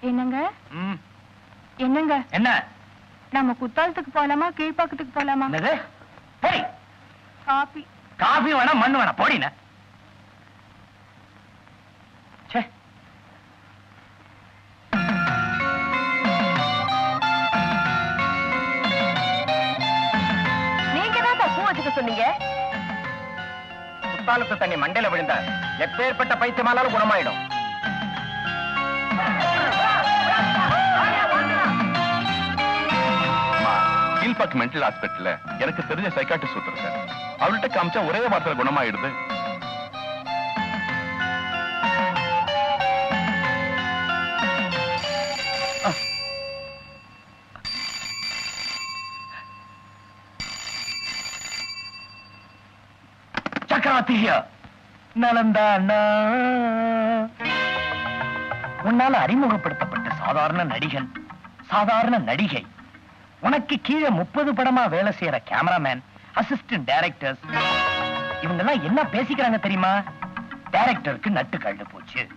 என்னங்க? என்னங்க? என்ன? நம்ம குத்தாலத்துக்கு போலாமா கீழ்ப்பாக்கத்துக்கு போலாமா? என்னது? போடி. காபி. காஃபி வேணா மண்ணு வேணா போடின குத்தாலத்து தண்ணி மண்டையில விழுந்தா எப்பேற்பட்ட பைத்தியமானாலும் குணமாயிடும். கீழ்பாக் மென்டல் ஹாஸ்பிட்டல்ல எனக்கு தெரிஞ்ச சைக்காட்டிஸ்ட் ஒருத்தர் சார். அவர்கிட்ட காமிச்சா ஒரே வாரத்துல குணமாயிடுது. சக்கரவர்த்திய நலந்தா உன்னால அறிமுகப்படுத்தப்பட்ட சாதாரண நடிகன் சாதாரண நடிகை. உனக்கு கீழே முப்பது படமா வேலை செய்யற கேமராமேன் அசிஸ்டன்ட் டைரக்டர்ஸ் இவங்க எல்லாம் என்ன பேசிக்கிறாங்க தெரியுமா? டைரக்டருக்கு நட்டு கழண்டு போச்சு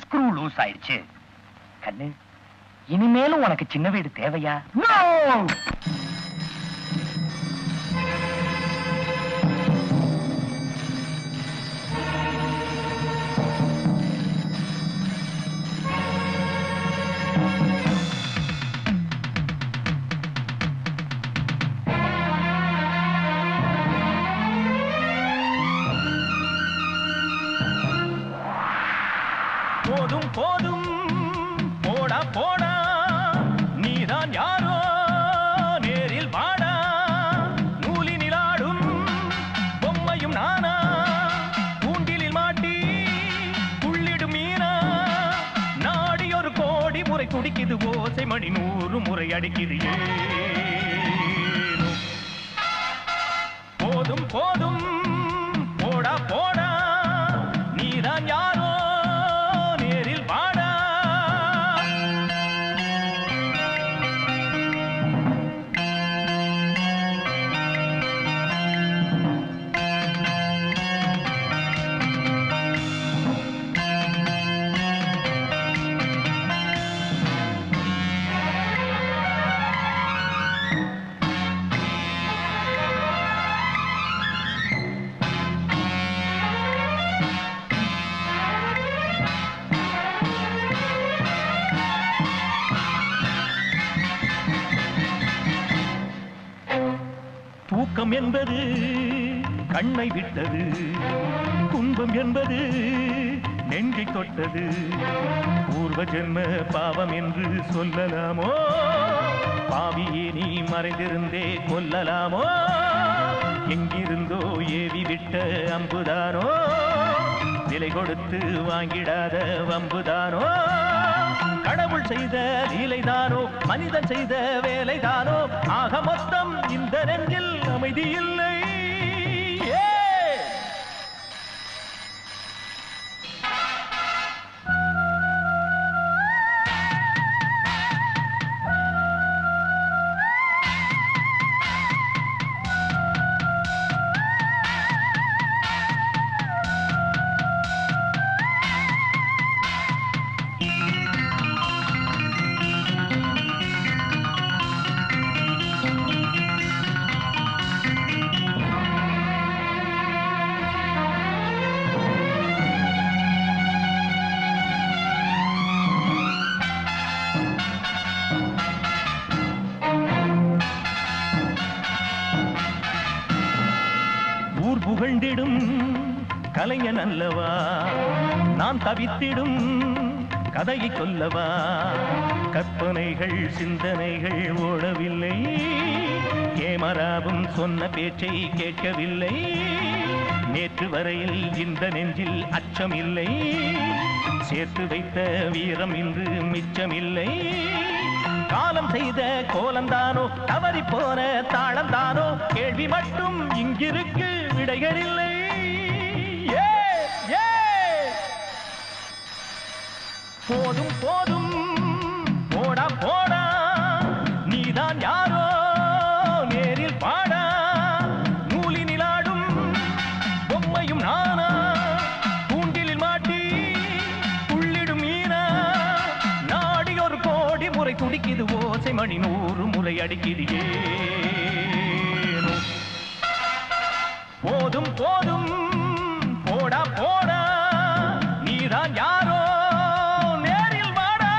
ஸ்க்ரூ லூஸ் ஆயிடுச்சு. கண்ணு இனிமேலும் உனக்கு சின்ன வீடு தேவையா? ஓசை மணி நூறு முறை அடிக்கிறியே போதும் போதும் துன்பம் என்பது கண்ணை விட்டது. துன்பம் என்பது நெஞ்சை தொட்டது. பூர்வ ஜென்ம பாவம் என்று சொல்லலாமோ? பாவியே நீ மறைந்திருந்தே கொல்லலாமோ? எங்கிருந்தோ ஏவி விட்ட அம்புதானோ? விலை கொடுத்து வாங்கிடாத வம்புதானோ? கடவுள் செய்த லீலைதானோ மனிதன் செய்த வேலைதானோ ஆக மொத்தம் இந்த நெஞ்சில் அமைதி இல்லை. புகழ்ந்திடும் கலைஞன் அல்லவா? நான் தவித்திடும் கதையை சொல்லவா? கற்பனைகள் சிந்தனைகள் ஓடவில்லை. கேமராவும் சொன்ன பேச்சை கேட்கவில்லை. நேற்று வரையில் இந்த நெஞ்சில் அச்சமில்லை. சேர்த்து வைத்த வீரம் இன்று மிச்சமில்லை. காலம் செய்த கோலந்தானோ தவறி போன தாளந்தானோ கேள்வி மட்டும் இங்கிருக்கு. விடைகளில்லை ஏ, போதும் போதும். போடா போடா. நீதான் யாரோ? நேரில் பாடா. நூலினில் ஆடும் பொம்மையும் நானா? கூண்டிலில் மாட்டி உள்ளிடும் மீனா? நாடி ஒரு கோடி முறை துடிக்குது ஓசை மணி நூறு முறை அடிக்குது போதும் போதும். போடா போடா. நீதான் யாரோ? நேரில் வாடா.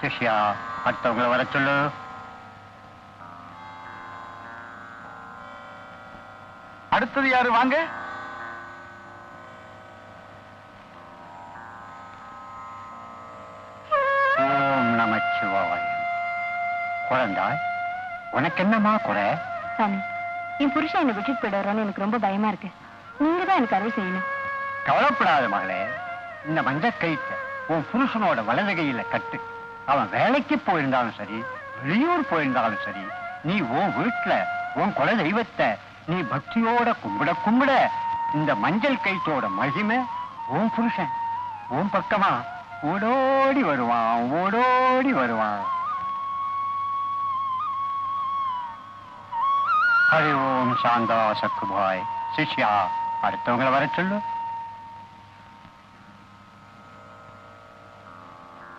சிஷ்யா அடுத்தவங்களை வர சொல்லு. அடுத்தது யாரு? வாங்க. குழந்தாய் உனக்கு என்னம்மா குறை? சாமி என் புருஷன் என்னை விட்டுட்டு போயிடுவாரோன்னு எனக்கு ரொம்ப பயமா இருக்கு. நீங்க தான் எனக்கு அருள் செய்யணும். கவலைப்படாத மகளே இந்த மஞ்ச கயிற்ற உன் புருஷனோட வலது கையில கட்டு. அவன் வேலைக்கு போயிருந்தாலும் சரி வெளியூர் போயிருந்தாலும் சரி நீ உன் வீட்டுல உன் குல தெய்வத்தை நீ பக்தியோட கும்பிட கும்பிட இந்த மஞ்சள் கயிற்றோட மகிமை உன் புருஷன் உன் பக்கமா ஓடோடி வருவான் ஓடோடி வருவான். ஹரி ஓம் சாந்தா சக்குபாய் சிஷ்யா அடுத்தவங்களை வர சொல்லு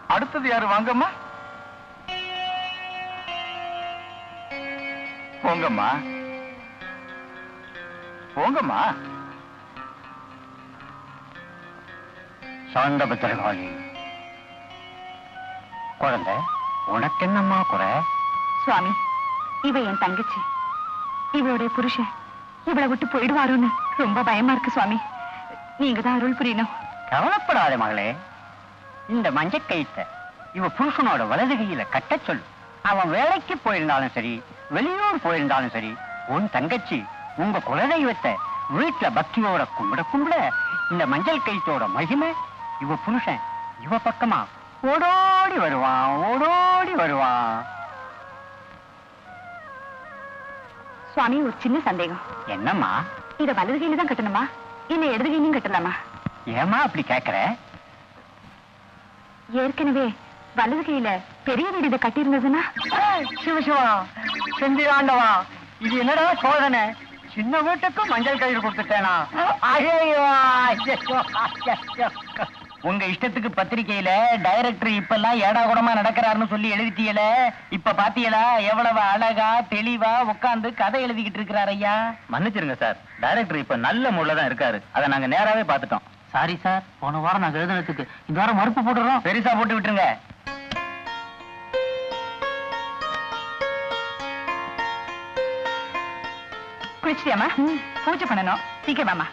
அடுத்தது யாரு? வாங்கம்மா. போங்கம்மா. போங்கம்மா. சாந்த பத்திரகாளி. குழந்தை உனக்கு என்னம்மா குறை? சுவாமி இவ என் தங்கச்சி. இவளுடைய புருஷன் இவளை விட்டு போயிடுவாரோன்னு ரொம்ப பயமா இருக்கு சுவாமி. நீங்க தான் அருள் புரியணும். கவலைப்படாத மகளே. இந்த மஞ்சள் கயிற்ற இவ புருஷனோட வலது கையில கட்டச் சொல்லு. அவன் வேலைக்கு போயிருந்தாலும் சரி வெளியூர் போயிருந்தாலும் சரி உன் தங்கச்சி உங்க குலதெய்வத்தை வீட்டுல பக்தியோட கும்பிட கும்பிட இந்த மஞ்சள் கயிற்றோட மகிமை இவ புருஷன் இவ பக்கமா ஓடோடி வருவான் ஓடோடி வருவான். சுவாமி ஒரு சின்ன சந்தேகம். என்னம்மா? இத வலது கையில தான் கட்டணுமா? இல்ல இடது கையிலும் கட்டலாமா? ஏமா அப்படி கேக்குற? ஏற்கனவே வலது கையில பெரிய வீடு இதை கட்டி இருந்ததுன்னா சிவசிவா செந்திராண்டவா இது என்னடா சோதனை? சின்ன வீட்டுக்கும் மஞ்சள் கயிறு கொடுத்துட்டேனா? ஐயோ. உங்க இஷ்டத்துக்கு பத்திரிக்கையில டைரக்டர் இப்பெல்லாம் ஏடா கூடமா நடக்கிறாருன்னு சொல்லி எழுதிட்டீல இப்ப பாத்தீங்களா? எவ்வளவு அழகா தெளிவா உட்கார்ந்து கதை எழுதிக்கிட்டு இருக்கிறார் ஐயா? மன்னிச்சிருங்க சார். டைரக்டர் இப்ப நல்ல தான் இருக்காரு. அதை நாங்க நேராவே பார்த்துட்டோம். சாரி சார் போன வாரம் நாங்க எழுதுனதுக்கு இந்த வாரம் மறுப்பு போட்டுறோம். பெருசா போட்டு விட்டுருங்க. குளிச்சிட்டியாமா பூஜை பண்ணணும். சீக்கிரமாமா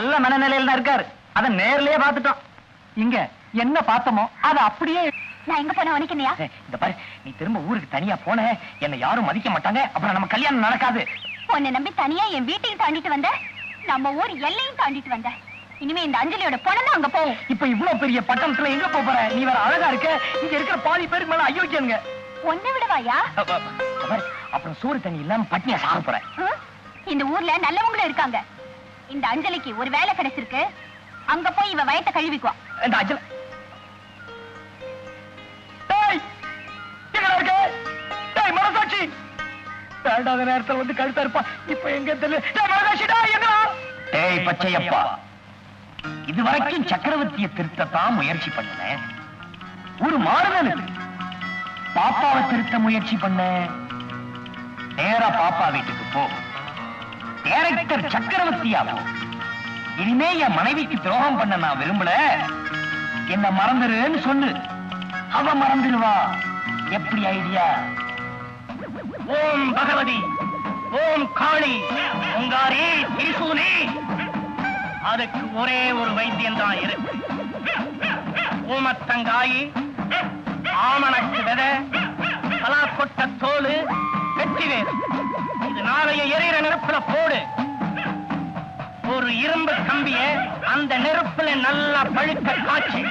நல்ல மனநிலையில தான் இருக்காரு. அத நேர்லயே பாத்துட்டோம் இங்க என்ன பார்த்தோமோ அத அப்படியே நான் எங்க போன ஏய், இந்த பாரு நீ திரும்ப ஊருக்கு தனியா போன என்ன யாரும் மதிக்க மாட்டாங்க. அப்புறம் நம்ம கல்யாணம் நடக்காது. உன்னை நம்பி தனியா என் வீட்டையும் தாண்டிட்டு வந்த நம்ம ஊர் எல்லையும் தாண்டிட்டு வந்த. இனிமே இந்த அஞ்சலியோட பணம் அங்க போகும் இப்ப இவ்வளவு பெரிய பட்டணத்துல எங்க போற? நீ வேற அழகா இருக்க. இங்க இருக்கிற பாதி பேருக்கு மேல அயோக்கியங்க ஒன்ன விடவாயா? அப்புறம் சோறு தண்ணி இல்லாம பட்னியா சாக போற? இந்த ஊர்ல நல்லவங்களும் இருக்காங்க. இந்த அஞ்சலிக்கு ஒரு வேலை கிடைச்சிருக்கு. அங்க போய் இவ வயத்தை கழுவிக்குவா. இந்த அஜல டேய் எங்கடா இருக்க? டேய் மனசாட்சி. வேண்டாத நேரத்துல வந்து கழுத்தா இருப்பா. இப்ப எங்க தெரியல. டேய் மனசாட்சி டேய் எங்கடா டேய் பச்சையப்பா. இதுவரைக்கும் சக்கரவர்த்திய திருத்தத்தான் முயற்சி பண்ணேன். ஒரு மாறுதலுக்கு பாப்பாவை திருத்த முயற்சி பண்ண நேரா பாப்பா வீட்டுக்கு போ. டைரக்டர் சக்கரவர்த்தியாகும். இனிமே என் மனைவிக்கு துரோகம் பண்ண நான் விரும்பல. என்ன மறந்துருன்னு சொல்லு. அவ மறந்துடுவா எப்படி ஐடியா? ஓம் பகவதி ஓம் காளி உங்காரி திரிசூலி. அதுக்கு ஒரே ஒரு வைத்தியம் தான் இருக்கு. ஓமத்தங்காயி ஆமணக்கு விதை கொட்ட தோலு இது நாளைய நெருப்புல போடு. ஒரு இரும்பு கம்பிய அந்த நெருப்புல நல்லா பழுக்க காய்ச்சி.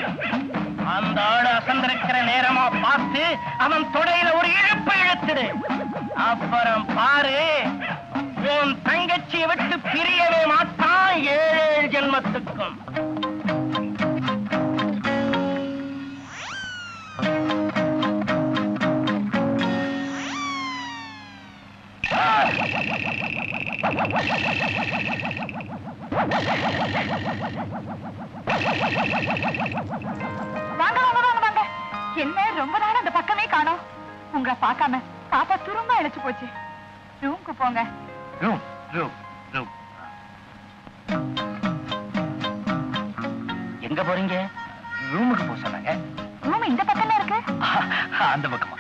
அந்த ஆடு அசந்திருக்கிற நேரமா பார்த்து அவன் தொடையில ஒரு இழுப்பு இழுத்துடு. அப்புறம் பாரு உன் தங்கச்சியை விட்டு பிரியவே மாட்டான் ஏழு ஏழு ஜென்மத்துக்கும். வாங்க வாங்க வாங்க வாங்க. என்ன ரொம்ப நாள் அந்த பக்கமே காணோம். உங்களை பார்க்காம பாப்பா துரும்ப இழைச்சு போச்சு. ரூம்க்கு போங்க. ரூம் ரூம் ரூம் எங்க போறீங்க? ரூமுக்கு போக சொன்னாங்க. ரூம் இந்த பக்கம்ல இருக்கு. அந்த பக்கமா.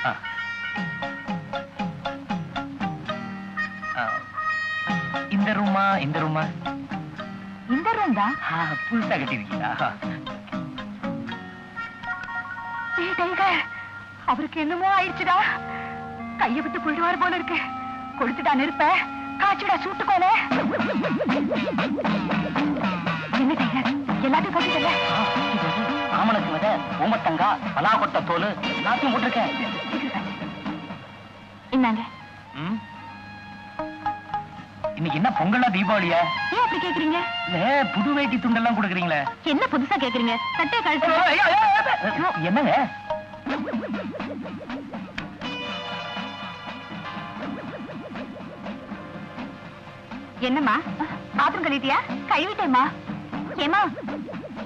இந்த ரூமா இந்த ரூமா இந்த ரூம் தான் புதுசா கட்டிருக்கீங்களா அவருக்கு என்னமோ ஆயிடுச்சுடா. கைய விட்டு போயிடுவாரு போல இருக்கு. கொடுத்துட்டா நெருப்ப. காய்ச்சிடா சூட்டுக்கோல. என்ன டைகர் எல்லாத்தையும் போட்டுக்கல ஆமணக்கு வித ஊமத்தங்கா பலாக்கொட்ட தோல் எல்லாத்தையும் போட்டிருக்கேன். இந்தாங்க. ம்? இன்னைக்கு என்ன பொங்கலா தீபாவளியா? ஏன் அப்படி கேக்குறீங்க? இல்ல புது வேட்டி துண்டெல்லாம் கொடுக்குறீங்களே. என்ன புதுசா கேக்குறீங்க? சட்டை கழட்டு என்னங்க? என்னம்மா? பாத்ரூம் கழிட்டியா கழுவிட்டேம்மா. ஏமா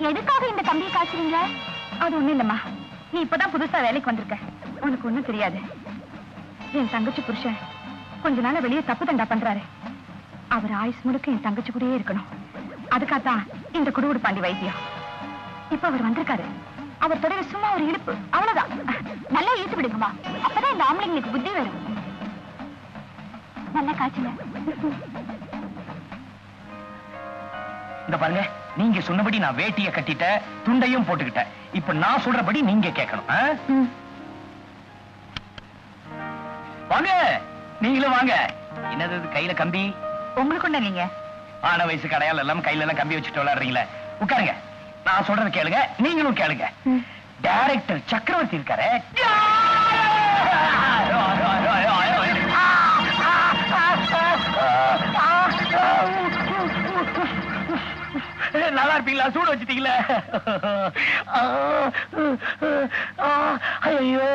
எதுக்காக இந்த கம்பியை காய்ச்சுறீங்க? அது ஒண்ணும் இல்லம்மா. நீ இப்பதான் புதுசா வேலைக்கு வந்திருக்க. உனக்கு ஒண்ணும் தெரியாது. என் தங்கச்சி புருஷன் கொஞ்ச நாள வெளியே தப்பு தண்டா பண்றாரு. அவர் ஆயுஸ் முழுக்க என் தங்கச்சி கூடயே இருக்கணும். அதுக்காகத்தான் இந்த குடுகுடு பாண்டி வைத்தியம் இப்ப அவர் வந்திருக்காரு. அவர் தொடர சும்மா ஒரு இடுப்பு அவ்வளவுதான். நல்லா இழுத்து விடுங்கம்மா. அப்பதான் இந்த ஆம்பளைங்களுக்கு புத்தி வரும். நல்லா காய்ச்சல இந்த பாருங்க நீங்க சொன்னபடி நான் வேட்டிய கட்டிட்டேன் துண்டையும் போட்டுக்கிட்டேன். இப்ப நான் சொல்றபடி நீங்க கேட்கணும்? வாங்க நீங்களும் வாங்க. என்னது கையில கம்பி? உங்களுக்கு ஒண்ணு நீங்க ஆன வயசு கடையால எல்லாம் கையில எல்லாம் கம்பி வச்சுட்டு விளையாடுறீங்களே உட்காருங்க நான் சொல்றது கேளுங்க நீங்களும் கேளுங்க டைரக்டர் சக்கரவர்த்தி இருக்காரு நல்லா இருப்பீங்களா சூடு வச்சுட்டீங்களே ஐயோ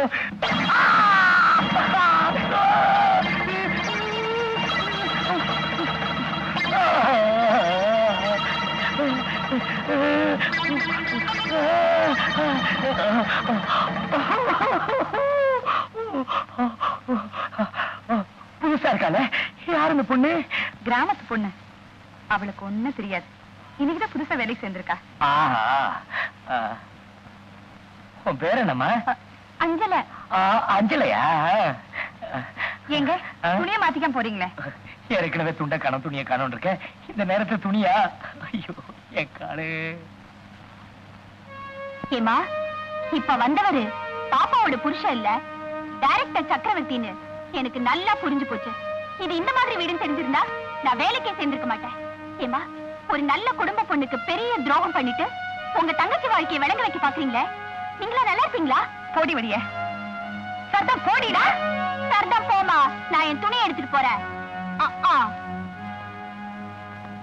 புதுசா இருக்கால யார் இந்த பொண்ணு? கிராமத்து பொண்ணு. அவளுக்கு ஒண்ணும் தெரியாது. இன்னைக்குதான் புதுசா வேலைக்கு சேர்ந்திருக்கா. உன் பேர் என்னம்மா? அஞ்சல. அஞ்சலையா? எங்க? துணிய மாத்திக்காம போறீங்களே? ஏற்கனவே துண்ட கணம் துணியை காணும் இருக்கேன். இந்த நேரத்துல துணியா? ஐயோ என் காலு. ஏமா இப்ப வந்தவரு பாப்பாவோட புருஷன் இல்ல டைரக்டர் சக்கரவர்த்தின்னு எனக்கு நல்லா புரிஞ்சு போச்சு. இது இந்த மாதிரி வீடுன்னு தெரிஞ்சிருந்தா நான் வேலைக்கே சேர்ந்திருக்க மாட்டேன். ஏமா ஒரு நல்ல குடும்ப பொண்ணுக்கு பெரிய துரோகம் பண்ணிட்டு உங்க தங்கச்சி வாழ்க்கையை விளங்க வைக்க பாக்குறீங்களே? நீங்களா நல்லா இருப்பீங்களா போடி வழிய. சர்தம் போடிடா. சர்தம் போமா நான் என் துணியை எடுத்துட்டு போறேன். 了